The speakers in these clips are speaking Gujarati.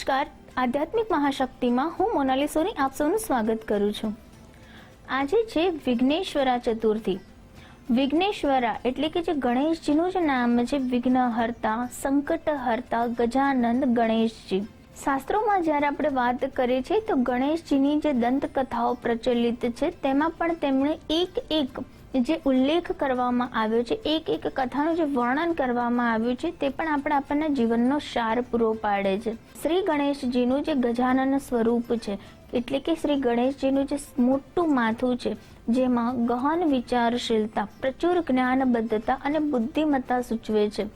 નમસ્કાર. આધ્યાત્મિક મહાશક્તિમાં હું મોનાલી સોની આપ સૌનું સ્વાગત કરું છું. આજે છે વિઘ્નેશ્વરા ચતુર્થી. વિઘ્નેશ્વરા એટલે કે જે ગણેશજીનું જે નામ છે વિઘ્નહર્તા, સંકટહર્તા, ગજાનંદ ગણેશજી. શાસ્ત્રોમાં જ્યારે આપણે વાત કરીએ છીએ તો ગણેશજીની જે દંતકથાઓ પ્રચલિત છે તેમાં પણ તેમણે એક એક જે ઉલ્લેખ કરવામાં આવ્યો છે, એક એક કથાનું જે વર્ણન કરવામાં આવ્યું છે, તે પણ આપણે આપણના જીવનનો સાર પૂરો પાડે છે. શ્રી ગણેશજીનું જે ગજાનન સ્વરૂપ છે, એટલે કે શ્રી ગણેશજીનું જે મોટું માથું છે, જેમાં ગહન વિચારશીલતા, પ્રચુર જ્ઞાનબદ્ધતા અને બુદ્ધિમત્તા સૂચવે છે.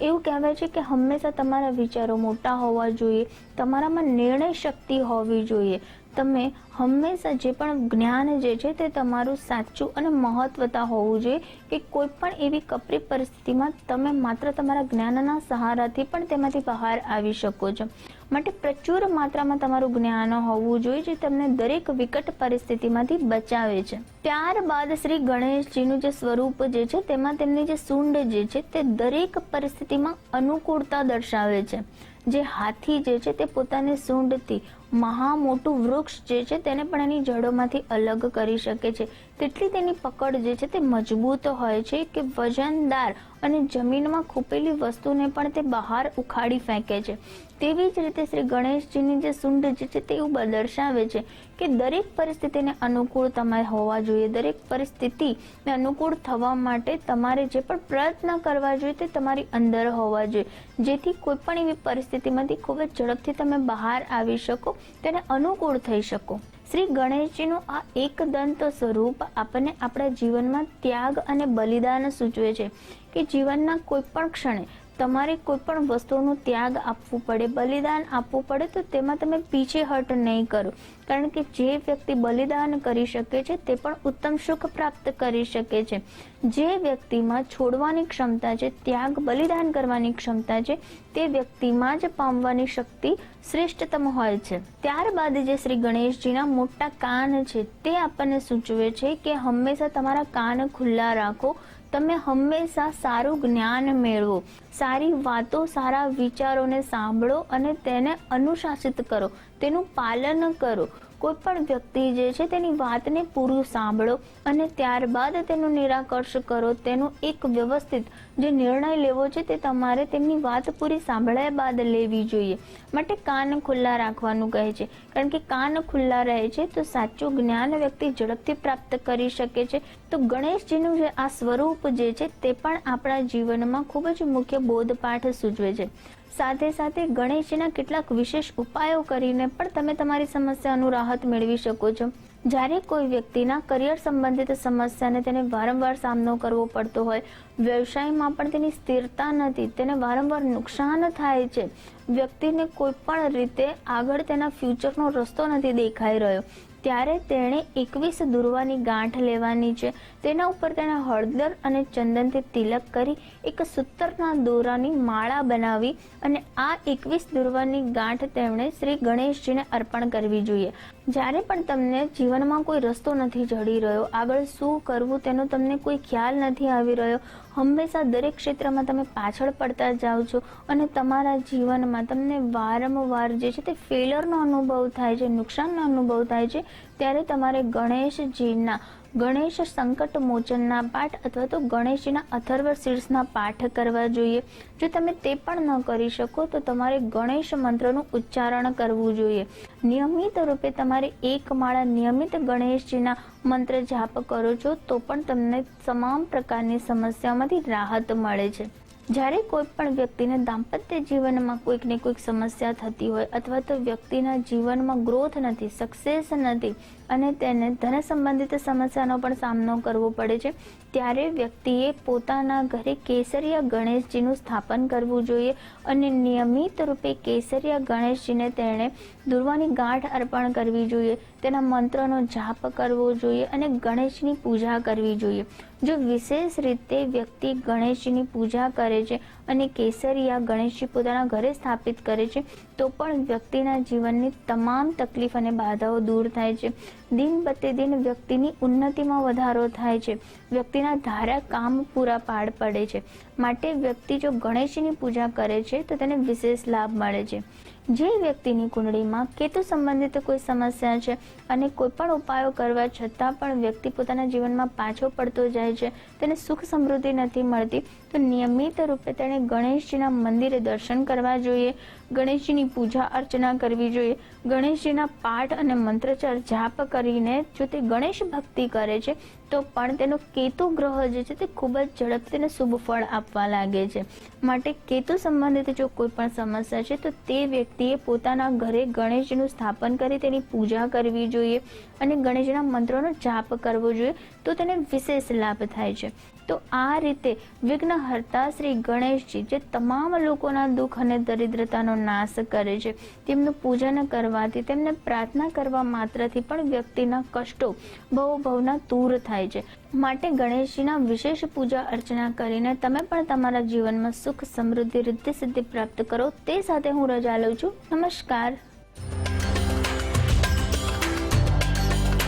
એવું કહેવાય છે કે હંમેશા તમારા વિચારો મોટા હોવા જોઈએ, તમારામાં નિર્ણય શક્તિ હોવી જોઈએ તમે હંમેશા જે પણ જ્ઞાન જે છે તે તમારું સાચું અને મહત્વતા હોવું જોઈએ કે કોઈ પણ એવી કપરી પરિસ્થિતિમાં તમે માત્ર તમારા જ્ઞાનના સહારાથી પણ તેમાંથી બહાર આવી શકો છો. માટે પ્રચુર માત્રામાં તમારું જ્ઞાન હોવું જોઈએ જે તમને દરેક વિકટ પરિસ્થિતિમાંથી બચાવે છે. ત્યારબાદ શ્રી ગણેશજીનું જે સ્વરૂપ જે છે તેમાં તેમની જે સૂંડ જે છે તે દરેક પરિસ્થિતિમાં અનુકૂળતા દર્શાવે છે. જે હાથી જે છે તે પોતાની સૂંઢથી મહા મોટું વૃક્ષ જે છે તેને પણ એની જડોમાંથી અલગ કરી શકે છે. તેટલી તેની પકડ જે છે તે મજબૂત હોય છે કે વજનદાર અને જમીનમાં ખૂપેલી વસ્તુને પણ તે બહાર ઉખાડી ફેંકે છે. તેવી જ રીતે શ્રી ગણેશજીની જે સુંડ જે છે તે એવું દર્શાવે છે કે દરેક પરિસ્થિતિને અનુકૂળ તમારે હોવા જોઈએ. દરેક પરિસ્થિતિને અનુકૂળ થવા માટે તમારે જે પણ પ્રયત્ન કરવા જોઈએ તે તમારી અંદર હોવા જોઈએ. જેથી કોઈ પણ એવી પરિસ્થિતિમાંથી ખૂબ જ ઝડપથી તમે બહાર આવી શકો તેને અનુકૂળ થઈ શકો. શ્રી ગણેશજીનું આ એકદંત સ્વરૂપ આપણને આપણા જીવનમાં ત્યાગ અને બલિદાન સૂચવે છે કે જીવનના કોઈ પણ ક્ષણે તમારે કોઈ પણ વસ્તુનું ત્યાગ આપવું પડે, બલિદાન આપવું પડે, તો તેમાં તમે પીછેહટ નહીં કરો. કારણ કે જે વ્યક્તિ બલિદાન કરી શકે છે, તે પણ ઉત્તમ સુખ પ્રાપ્ત કરી શકે છે. જે વ્યક્તિમાં છોડવાની ક્ષમતા છે, ત્યાગ, બલિદાન કરવાની ક્ષમતા છે, તે વ્યક્તિમાં જ પામવાની શક્તિ શ્રેષ્ઠતમ હોય છે. ત્યારબાદ જે શ્રી ગણેશજીના મોટા કાન છે, તે આપણને સૂચવે છે કે હંમેશા તમારા કાન ખુલ્લા રાખો તમે હંમેશા સારું જ્ઞાન મેળવો, સારી વાતો, સારા વિચારોને સાંભળો અને તેને અનુશાસિત કરો. તેનું પાલન કરો. કોઈ પણ વ્યક્તિ જે છે તેની વાતને પૂરું સાંભળો અને ત્યારબાદ તેનું નિરાકર્ષ કરો. તેનું એક વ્યવસ્થિત જે નિર્ણય લેવો છે તે તમારે તેમની વાત પૂરી સાંભળ્યા બાદ લેવી જોઈએ. માટે કાન ખુલ્લા રાખવાનું કહે છે. કારણ કે કાન ખુલ્લા રહે છે તો સાચું જ્ઞાન વ્યક્તિ ઝડપથી પ્રાપ્ત કરી શકે છે. તો ગણેશજીનું જે આ સ્વરૂપ જે છે તે પણ આપણા જીવનમાં ખૂબ જ મુખ્ય બોધપાઠ સૂચવે છે. સાથે સાથે ગણેશજીના કેટલાક વિશેષ ઉપાયો કરીને પણ તમે તમારી સમસ્યાનું રાહત મેળવી શકો છો. જ્યારે કોઈ વ્યક્તિના કરિયર સંબંધિત સમસ્યાને તેને વારંવાર સામનો કરવો પડતો હોય, વ્યવસાયમાં પણ તેની સ્થિરતા નથી, તેને વારંવાર નુકસાન થાય છે. વ્યક્તિને કોઈ પણ રીતે આગળ તેના ફ્યુચરનો રસ્તો નથી દેખાઈ રહ્યો. ત્યારે તેણે એકવીસ દુર્વાની ગાંઠ લેવાની છે. તેના ઉપર તેણે હળદર અને ચંદનથી તિલક કરી એક સૂતરના દોરાની માળા બનાવી અને આ એકવીસ દુર્વાની ગાંઠ તેમણે શ્રી ગણેશજીને અર્પણ કરવી જોઈએ. જ્યારે પણ તમને જીવનમાં કોઈ રસ્તો નથી જડી રહ્યો, આગળ શું કરવું તેનો તમને કોઈ ખ્યાલ નથી આવી રહ્યો, હંમેશા દરેક ક્ષેત્રમાં તમે પાછળ પડતા જાઓ છો અને તમારા જીવનમાં તમને વારંવાર જે છે તે ફેલરનો અનુભવ થાય છે, નુકસાનનો અનુભવ થાય છે ત્યારે તમારે ગણેશજીના, ગણેશ સંકટ મોચનના પાઠ અથવા તો ગણેશજીના અથર્વ શીર્ષના પાઠ કરવા જોઈએ. જો તમે તે પણ ન કરી શકો, તો તમારે ગણેશ મંત્રનું ઉચ્ચારણ કરવું જોઈએ. નિયમિત રૂપે તમારે એક માળા નિયમિત ગણેશજીના મંત્ર જાપ કરો છો, તો પણ તમને તમામ પ્રકારની સમસ્યામાંથી રાહત મળે છે. જ્યારે કોઈ પણ વ્યક્તિને દાંપત્ય જીવનમાં કોઈક ને કોઈક સમસ્યા થતી હોય અથવા તો વ્યક્તિના જીવનમાં ગ્રોથ નથી સક્સેસ નથી અને તેને ધન સંબંધિત સમસ્યાનો પણ સામનો કરવો પડે છે. ત્યારે વ્યક્તિએ પોતાના ઘરે કેસરિયા ગણેશજીનું સ્થાપન કરવું જોઈએ અને નિયમિત રૂપે કેસરિયા ગણેશજીને તેણે દુર્વાની ગાંઠ અર્પણ કરવી જોઈએ. તેના મંત્રનો જાપ કરવો જોઈએ અને ગણેશની પૂજા કરવી જોઈએ. જો વિશેષ રીતે વ્યક્તિ ગણેશજીની પૂજા કરે છે અને કેસરિયા ગણેશજી પોતાના ઘરે સ્થાપિત કરે છે, તો પણ વ્યક્તિના જીવનની તમામ તકલીફ અને બાધાઓ દૂર થાય છે. દિન પ્રતિદિન વ્યક્તિની ઉન્નતિમાં વધારો થાય છે. વ્યક્તિના ધારા કામ પૂરા પાડ પડે છે. માટે વ્યક્તિ જો ગણેશજીની પૂજા કરે છે, તો તેને વિશેષ લાભ મળે છે. જે વ્યક્તિની કુંડળીમાં કેતુ સંબંધિત કોઈ સમસ્યા છે અને કોઈ પણ ઉપાયો કરવા છતાં પણ વ્યક્તિ પોતાના જીવનમાં પાછો પડતો જાય છે, તેને સુખ સમૃદ્ધિ નથી મળતી, તો નિયમિત રૂપે તેણે ગણેશજીના મંદિરે દર્શન કરવા જોઈએ. ગણેશજીની પૂજા અર્ચના કરવી જોઈએ. ગણેશજીના પાઠ અને મંત્રચાર જાપ કરીને જો તે ગણેશ ભક્તિ કરે છે, તો પણ તેનો કેતુ ગ્રહ જે છે તે ખૂબ જ ઝડપથી તેને શુભ ફળ આપવા લાગે છે. માટે કેતુ સંબંધિત જો કોઈ પણ સમસ્યા છે, તો તે વ્યક્તિએ પોતાના ઘરે ગણેશજીનું સ્થાપન કરી તેની પૂજા કરવી જોઈએ અને ગણેશજીના મંત્રોનો જાપ કરવો જોઈએ, તો તેને વિશેષ લાભ થાય છે. તો આ રીતે વિઘ્નહર્તા શ્રી ગણેશજી જે તમામ લોકોના દુઃખ અને દરિદ્રતાનો નાશ કરે છે, તેમનું પૂજન કરવાથી, તેમને પ્રાર્થના કરવા માત્રથી પણ વ્યક્તિના કષ્ટો ભવ ભવના દૂર થાય છે. માટે ગણેશજીના વિશેષ પૂજા અર્ચના કરીને તમે પણ તમારા જીવનમાં સુખ સમૃદ્ધિ, રિદ્ધિ સિદ્ધિ પ્રાપ્ત કરો. તે સાથે હું રજા લઉં છું. નમસ્કાર.